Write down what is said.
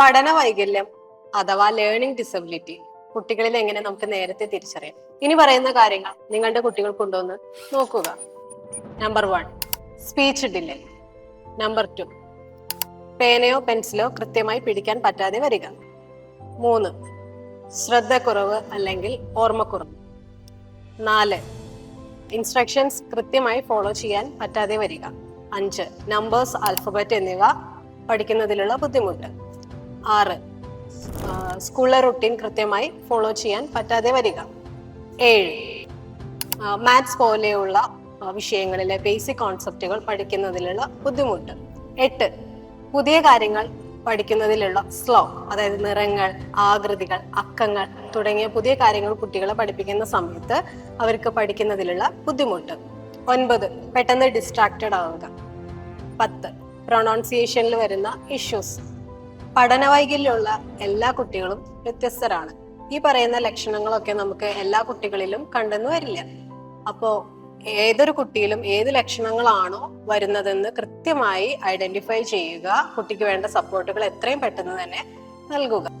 പഠന വൈകല്യം അഥവാ ലേണിംഗ് ഡിസബിലിറ്റി കുട്ടികളിൽ എങ്ങനെ നമുക്ക് നേരത്തെ തിരിച്ചറിയാം. ഇനി പറയുന്ന കാര്യങ്ങൾ നിങ്ങളുടെ കുട്ടികൾക്കുണ്ടോന്ന് നോക്കുക. Number one speech delay number two പേനയോ പെൻസിലോ കൃത്യമായി പിടിക്കാൻ പറ്റാതെ വരിക. മൂന്ന് ശ്രദ്ധക്കുറവ് അല്ലെങ്കിൽ ഓർമ്മക്കുറവ്. നാല് ഇൻസ്ട്രക്ഷൻസ് കൃത്യമായി ഫോളോ ചെയ്യാൻ പറ്റാതെ വരിക. അഞ്ച് നമ്പേഴ്സ് ആൽഫബറ്റ് എന്നിവ പഠിക്കുന്നതിലുള്ള ബുദ്ധിമുട്ട്. ആറ്. സ്കൂളിലെ റുട്ടീൻ കൃത്യമായി ഫോളോ ചെയ്യാൻ പറ്റാതെ വരിക. ഏഴ്. മാത്സ് പോലെയുള്ള വിഷയങ്ങളിലെ ബേസിക് കോൺസെപ്റ്റുകൾ പഠിക്കുന്നതിലുള്ള ബുദ്ധിമുട്ട്. എട്ട്. പുതിയ കാര്യങ്ങൾ പഠിക്കുന്നതിലുള്ള സ്ലോ അതായത് നിറങ്ങൾ ആകൃതികൾ അക്കങ്ങൾ തുടങ്ങിയ പുതിയ കാര്യങ്ങൾ കുട്ടികളെ പഠിപ്പിക്കുന്ന സമയത്ത് അവർക്ക് പഠിക്കുന്നതിലുള്ള ബുദ്ധിമുട്ട്. ഒൻപത്. പെട്ടെന്ന് ഡിസ്ട്രാക്റ്റഡ് ആവുക. പത്ത്. പ്രൊണൗൺസിയേഷനിൽ വരുന്ന ഇഷ്യൂസ് പഠന വൈകല്യമുള്ള എല്ലാ കുട്ടികളും വ്യത്യസ്തരാണ്. ഈ പറയുന്ന ലക്ഷണങ്ങളൊക്കെ നമുക്ക് എല്ലാ കുട്ടികളിലും കണ്ടെന്ന് വരില്ല. അപ്പോ ഏതൊരു കുട്ടിയിലും ഏത് ലക്ഷണങ്ങളാണോ വരുന്നതെന്ന് കൃത്യമായി ഐഡന്റിഫൈ ചെയ്യുക കുട്ടിക്ക് വേണ്ട സപ്പോർട്ടുകൾ എത്രയും പെട്ടെന്ന് തന്നെ നൽകുക.